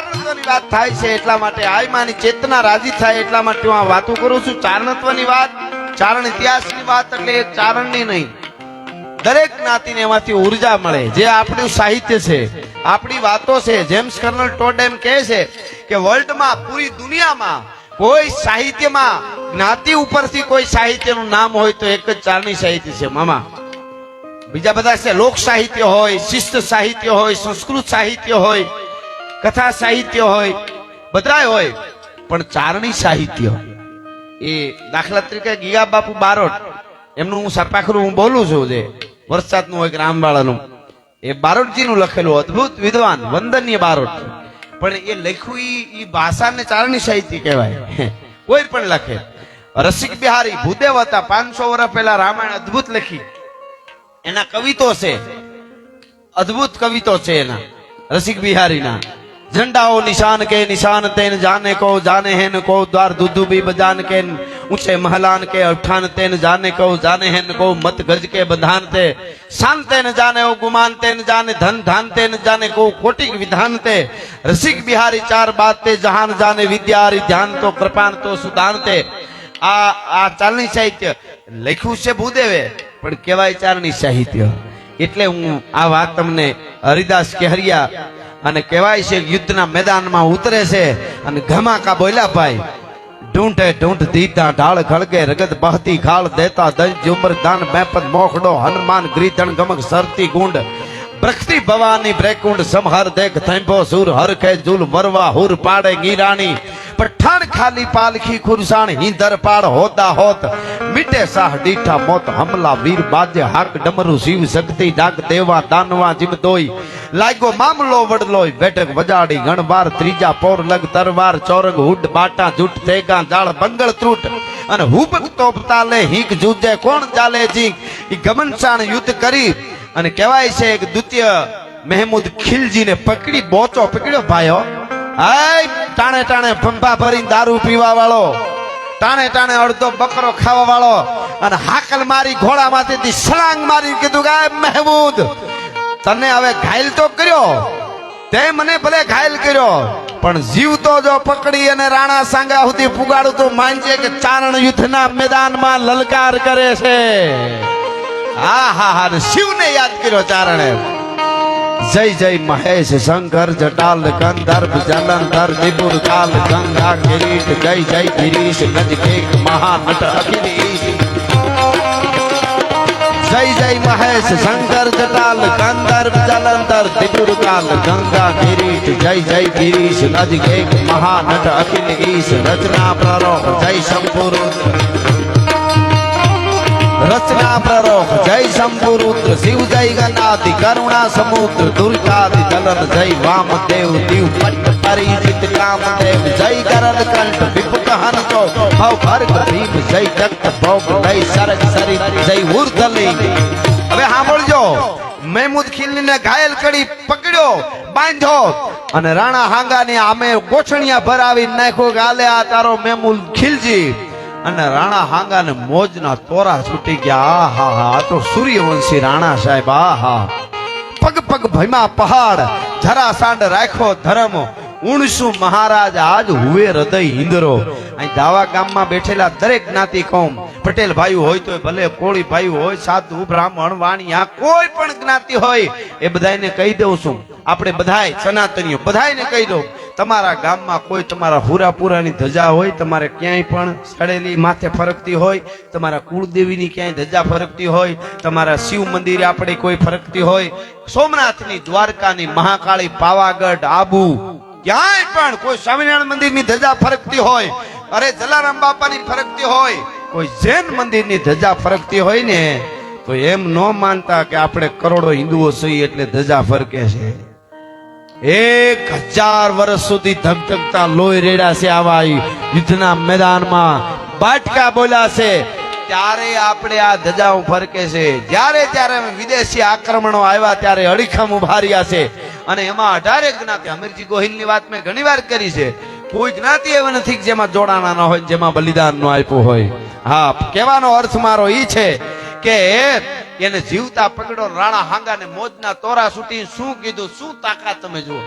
ચારણત્વની વાત થાય છે એટલા માટે આયમાની ચેતના રાજી થાય એટલા માટે હું આ વાતો કરું છું. ચારણત્વની વાત, ચારણ ઇતિહાસની વાત એટલે ચારણની નહીં. દરેક જ્ઞાતિને એમાંથી ઊર્જા મળે. જે આપણું સાહિત્ય છે, આપણી વાતો છે, જેમ્સ કર્નલ ટોડ એમ કહે છે કે વર્લ્ડમાં પૂરી દુનિયામાં કોઈ સાહિત્યમાં જ્ઞાતિ ઉપરથી કોઈ સાહિત્યનું નામ હોય તો એક જ ચારણી સાહિત્ય છે, મામા. બીજા બધા છે, લોક સાહિત્ય હોય શિસ્ત સાહિત્ય હોય, સંસ્કૃત સાહિત્ય હોય કથા સાહિત્ય હોય બધા હોય, પણ ચારણી સાહિત્ય એ દાખલા તરીકે ગીગા બાપુ બારોટ, એમનું હું સપાખરું હું બોલું છું જે વરસાદનું હોય રામવાળાનું. એ બારોટજીનું લખેલું અદ્ભુત વિદ્વાન, વંદનીય બારોટ. પણ એ લખ્યું એ એ ભાષાને ચારણી સાહિત્ય કહેવાય. કોઈ પણ લખે. રસિક બિહારી ભૂદેવ હતા પાંચસો વર્ષ પહેલા રામાયણ અદ્ભુત લખી. એના કવિતો છે. અદ્ભુત કવિતો છે એના, રસિક બિહારીના. ઝંડાઓ નિશાન કે નિશાન તેન જાને કહો જાને હેન કહો દ્વાર દુદુબી બજાન કે ઊંચે મહલાન કે અઠાન તેન જાને કહો જાને હેન કહો મત ગજ કે બંધાન તે શાન તેન જાને ઓ ગુમાન તેન જાને ધન ધાન તેન જાને કહો કોટિક વિધાન તે રસિક બિહારી ચાર બાત તે જહાન જાને વિદ્યારી ધ્યાન તો કૃપાન તો સુદાન તે આ આ ચાલની સાહિત્ય લખ્યું છે ભૂદેવે પણ કહેવાય ચાલની સાહિત્ય એટલે હું આ વાત તમને હરિદાસ કહેરિયા અને કહેવાય છે યુદ્ધના મેદાનમાં ઉતરે છે અને ઘમાકા બોલ્યા, ભાઈ, ઢૂંઢે ઢૂંઢ દીધા, ઢાળ ખળગે, રગત બહતી ખાળ દેતા, દંજ જુમર દાન બેપદ મોખડો, હનુમાન ગ્રીધણ ગમક સરતી ગુંડ પ્રકૃતિ ભવાની બ્રેકુંડ સમહર દેખ, થંભો સુર, હરખે જુલ વરવા હુર પાડે, ગીરાણી પઠાણ ખાલી પાલખી ખુરસાણ હિંદર પાડ હોતા હોત. મિટે સાહ દીઠા મોત, હમલા વીર બાજે હાક ડમરુ, શિવ શક્તિ ડાક દેવા દાનવા જીમ દોઈ લાગ્યો મામલો વડલોય, બેઠક વજાડી ગણવાર, ત્રીજા પોર લગ તરવાર, ચોરંગ હુડ બાટા જૂટ તેગા જાળ બંગળ ત્રુટ. અને હુબક તોપ તાલે હિંક જૂજે, કોણ ચાલે જી ગમનસાણ યુદ્ધ કરી. અને કહેવાય છે કે દ્વિતીય મહેમૂદ ખિલજીને પકડી, બોચો પકડ્યો ભાઈઓ. આય, ટાણે ટાણે ભંભા ભરીને દારૂ પીવા વાળો ટાણે ટાણે અડધો બકરો ખાવા વાળો અને હાકલ મારી ઘોડામાંથી સલાંગ મારી કીધું કે, "આય મહેમૂદ, તને હવે ઘાયલ તો કર્યો, તે મને ભલે ઘાયલ કર્યો, પણ જીવતો જો પકડી અને રાણા સાંગા સુધી પુગાડું તો માનજે કે ચારણ યુદ્ધના મેદાનમાં લલકાર કરે છે. હા હા હા શિવને યાદ કર્યો ચારણે. જય જય મહેશ શંકર જટાલ ગંધર્વ જલંધર વિપુર કાલ ગંગા કિરીટ, જય જય ગિરીશ ગજ કેક મહાનટ અખિલેશ. જય જય મહેશ શંકર જટાલ ગંધર્વ જલંધર ત્રિપુર કાલ ગંગા કિરીટ, જય જય ગિરીશ ગજ કેક મહાનટ અખિલેશ. રચના પ્રરોહ જય શંભુરુદ્ર રચના પ્રરોહ જય શંભુરુદ્ર, શિવ જય ગણાદિ કરુણા સમુદ્ર દુર્ગાદિ જલન જય વામદેવ, દીવ પટ પરિચિત કામદેવ, જય ગરદ કંઠ વિપુત ચો ભવ ભર્ગ ભીમ, જય જગત ભોગ, જય સરગ સરી જય ઉર્ધલી હવે સાંભળજો, મહેમૂદ ખીલને ઘાયલ કરી પકડ્યો, બાંધ્યો અને રાણા હાંગાની આમે ગોઠણિયા ભરાવી નાખ્યો આલે આ તારો મહેમૂદ ખીલજી. અને રાણા હાંગાને મોજના તોરા છૂટી ગયા. આ હા હા તો સૂર્યવંશી રાણા સાહેબ આ હા પગ પગ ભયમાં પહાડ જરા સાંડ રાખ્યો ધર્મ. ઉણસું મહારાજ, આજ હુએ હૃદય હિંદરો. અહીં દાવા ગામમાં બેઠેલા દરેક જ્ઞાતિ કોમ. પટેલ ભાઈ હોય તો ભલે, કોળી ભાઈ હોય, સાધુ, બ્રાહ્મણ, વાણિયા, કોઈ પણ જ્ઞાતિ હોય, એ બધાને કહી દઉં છું. આપણે બધાય સનાતનીઓ, બધાયને કહી દઉં. તમારા ગામમાં કોઈ તમારા હુરાપુરાની ધજા હોય, તમારે ક્યાંય પણ સડેલી માથે ફરકતી હોય, તમારા કુળદેવીની ક્યાંય ધજા ફરકતી હોય, તમારા શિવ મંદિરે આપણે કોઈ ફરકતી હોય, સોમનાથની દ્વારકાની મહાકાળી પાવાગઢ આબુ, ક્યાંય પણ કોઈ સ્વામિનારાયણ મંદિરની ધજા ફરકતી હોય, અરે જલારામ બાપાની ફરકતી હોય, કોઈ જૈન મંદિરની ધજા ફરકતી હોય ને, તો એમ ન માનતા કે આપણે કરોડો હિન્દુઓ છીએ એટલે ધજા ફરકે છે. એક હજાર વર્ષ સુધી ધમધમતા લોહી રેડા છે આવા યુદ્ધના મેદાનમાં. બાટકા બોલ્યા છે, ત્યારે આપણે આ ધજાઓ ફરકે છે. જ્યારે ત્યારે વિદેશી આક્રમણો આવ્યા, ત્યારે અડીખમ ઊભા રહ્યા છે. અને એમાં અઢારે જ્ઞાતિ, અમીરજી ગોહિલની વાત મેં ઘણી વાર કરી છે. કોઈ જ્ઞાતિ એવા નથી જેમાં જોડાણા ન હોય, જેમાં બલિદાન ન આપ્યું હોય. હા, કહેવાનો અર્થ મારો ઈ છે કે એને જીવતા પકડો રાણા હાંગા ને મોજના તોરા સુટી શું કીધું? શું તાકાત તમે જુઓ?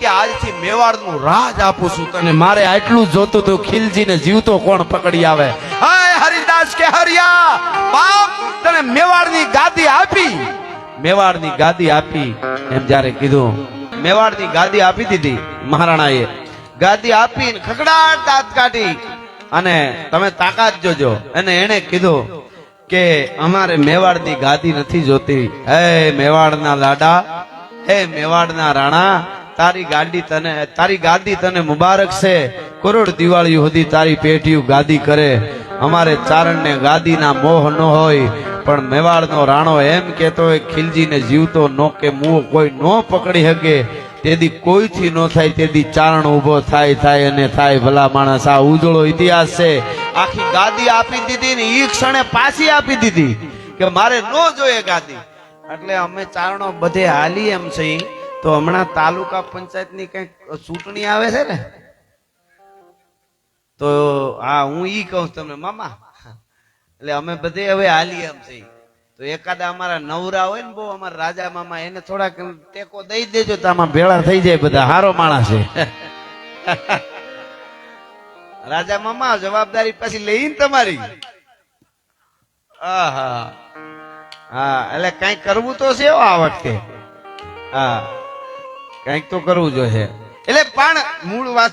કે આજથી મેવાડનું રાજ આપું છું તને. મારે આટલું જોતું તું, ખીલજીને જીવતો કોણ પકડી આવે? હાય હરિદાસ કે હરિયા બાપ, તને મેવાડની ગાદી આપી. મેવાડની ગાદી આપી એમ જયારે કીધું. મેવાડની ગાદી આપી દીધી મહારાણાએ. ગાદી આપીને ખકડાટ દાંત કાઢી. અને તમે તાકાત જોજો. અને એને કીધું કે અમારે મેવાડની ગાદી નથી જોતી. હે મેવાડના લાડા, હે મેવાડના રાણા, તારી ગાડી તને, તારી ગાદી તને મુબારક છે. કરોડ દિવાળી સુધી તારી પેઢીયું ગાદી કરે. અમારે ચારણને ગાદીના મોહ ન હોય, પણ મેવાડનો રાણો એમ કેતો હોય, ખિલજીને જીવતો નો કે મું કોઈ ન પકડી શકે. તેથી કોઈથી ન થાય, તેથી ચારણ ઊભો થાય થાય અને થાય. ભલા માણસ, આ ઉજળો ઇતિહાસ છે. આખી ગાદી આપી દીધી ને ઈ ક્ષણે પાછી આપી દીધી કે મારે ન જોઈએ ગાદી. એટલે અમે ચારણો બધે હાલી એમ છે તો હમણાં તાલુકા પંચાયતની કંઈક ચૂંટણી આવે છે ને? તો હા, હું ઈ કહું તમને, મામા. એટલે અમે બધે હવે હાલી એમ છે તો એકાદા અમારા નવરા હોય ને બહુ, અમારા રાજા મામા, એને થોડાક ટેકો દઈ દેજો તો આમાં ભેળા થઈ જાય બધા, હારો માણસ છે. રાજા મામા, જવાબદારી પછી લઈને તમારી. આહા. હા, એટલે કઈ કરવું તો છે આ વખતે. હા. કંઈક તો કરવું જોઈએ એટલે પણ મૂળ વાત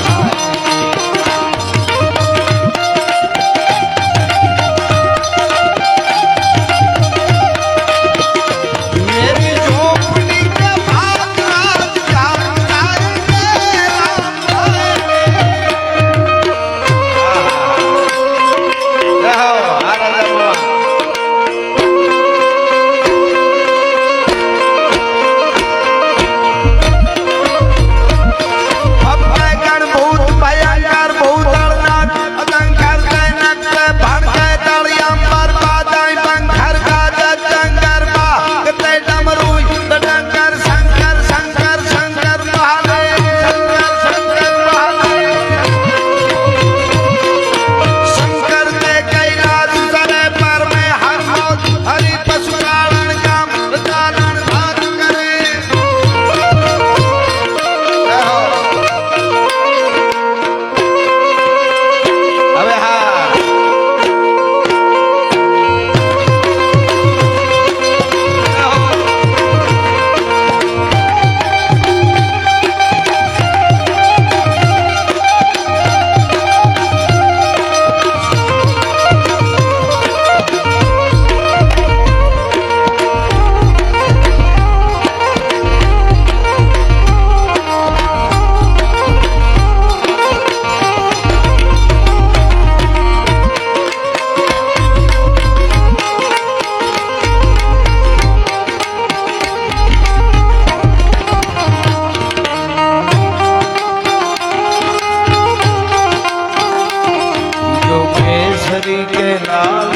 केसरी के लाल